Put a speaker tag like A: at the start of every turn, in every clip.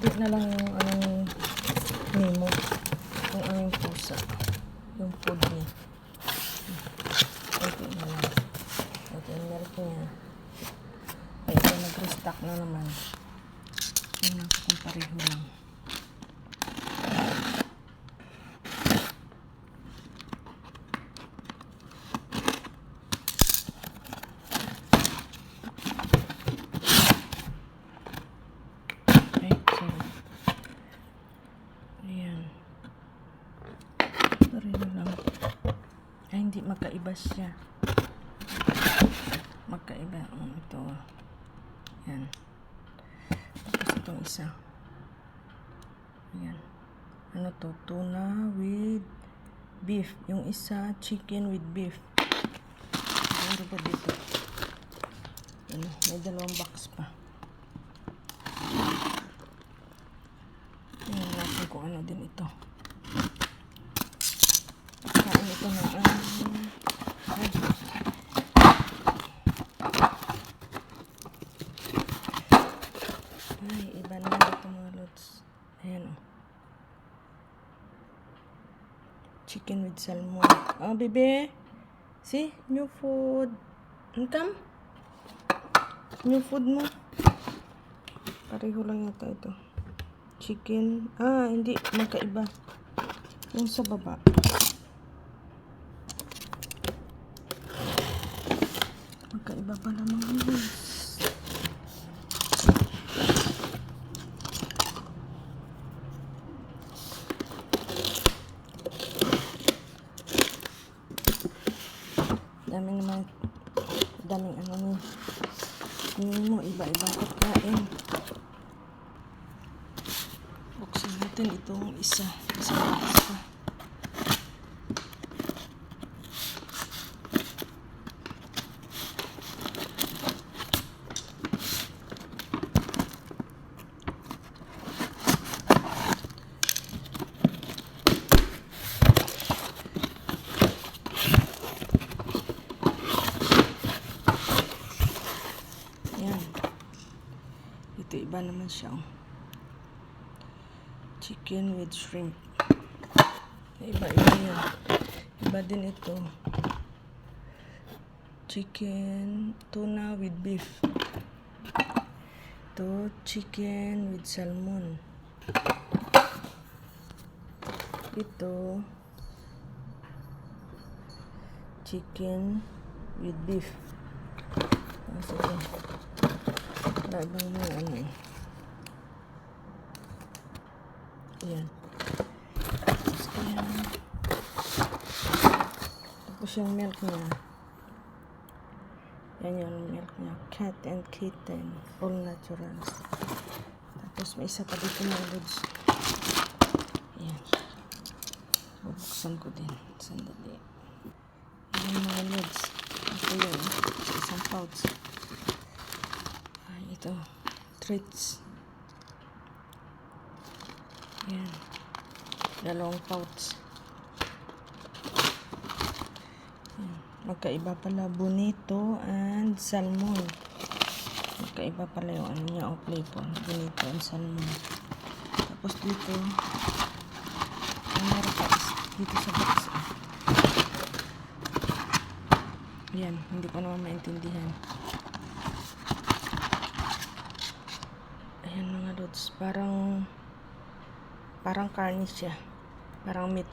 A: konti na lang yung anong Nemo. Yung aming pusa. Yung food niya. Konti na lang. Yung milk niya. Ay, ito nag-restock na naman. Yung nasa kung pareho lang. Ay, sorry. Ayan. Pareho lang. Ay, hindi. Magkaiba siya. Magkaiba. Um, ito. Ayan. Tapos itong isa. Ayan. Ano to? Tuna with beef. Yung isa, chicken with beef. Siguro ba dito? Ano, may dalawang box pa. Tingnan natin kung ano din ito. Kain ito na ang... Ay. Ay, iba naman ito mga lods. Ayan o. Chicken with salmon. Oh, bebe. See? New food. Come. New food mo. Pareho lang yata ito. Chicken. Ah, hindi. Magkaiba. Yung sa baba. Magkaiba pala mga lods. Dami naman. Daming ano ni. Tingnan mo, iba-ibang pagkain. Buksan natin itong isa. Isa box pa. Yan. Ito iba naman siya. oh. Chicken with shrimp. Iba iba yan. Iba din ito. Chicken tuna with beef. Ito chicken with salmon. Ito chicken with beef. Ito. Wala bang mga ano eh. Ayan. Tapos ayan. Tapos yung milk niya. Yan yung milk niya. Cat and kitten. All naturals. Tapos may isa pa dito mga lods. Ayan. Bubuksan ko din. Sandali. Ayan mga lods. Ito yun. Isang pouch. Ito. Treats. Ayan. Dalawang pouch. Ayan. Magkaiba pala bonito and salmon. Magkaiba pala yung ano niya o flavor. Bonito and salmon. Tapos dito, meron pa dito sa box. ah. Yan, hindi ko naman maintindihan. Ayan mga lods, parang parang karne siya. Parang meat.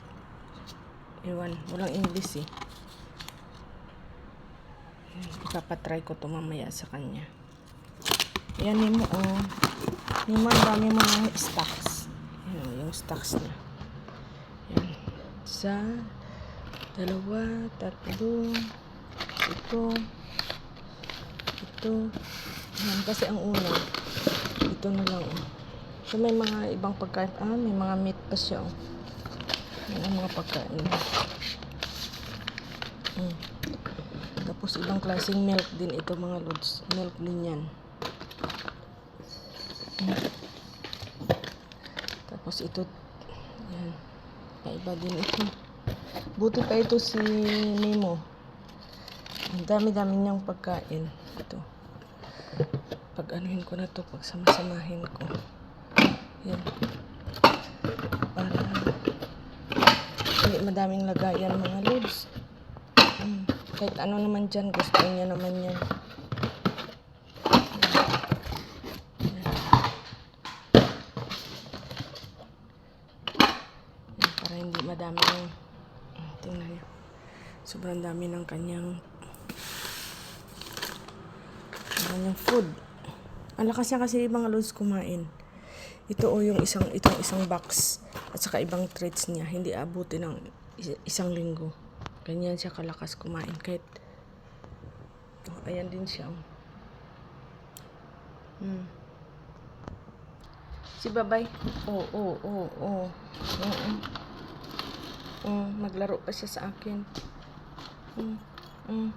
A: Ewan, walang English eh. Ipapatry ko to mamaya sa kanya. Ayan, Nemo, oh. Nemo, ang dami mga stocks. Ayan, oh, yung stocks niya. Ayan. Isa, dalawa, tatlo, ito, ito, yan, kasi ang una, ito na lang, oh. So, may mga ibang pagkain, ah, may mga meat pa siya, oh. Yan ang mga pagkain. Mm. Tapos, ibang klaseng milk din ito, mga lods. Milk din yan. Mm. Tapos, ito, yan, iba din ito. Buti pa ito si Nemo. Ang dami-dami niyang pagkain. Ito. Pag anuhin ko na to, pag samasamahin ko. Yan. Para hindi madaming lagayan mga lods. Mm. Kahit ano naman dyan, gusto niya naman yan. Madami ng Ah, tingnan niyo. Sobrang dami ng kanyang ng kanyang food. Ang lakas niya kasi mga lods kumain. Ito o yung isang itong isang box at saka ibang treats niya hindi abutin ng is- isang linggo. Ganyan siya kalakas kumain kahit oh, ayan din siya. oh. Hmm. Si Babay. Oo, oo, oo, oo. Oo. Oh, maglaro pa siya sa akin. Mm. Mm.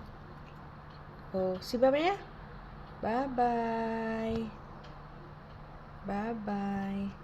A: Oh, si Babay ah. Bye-bye. Bye-bye.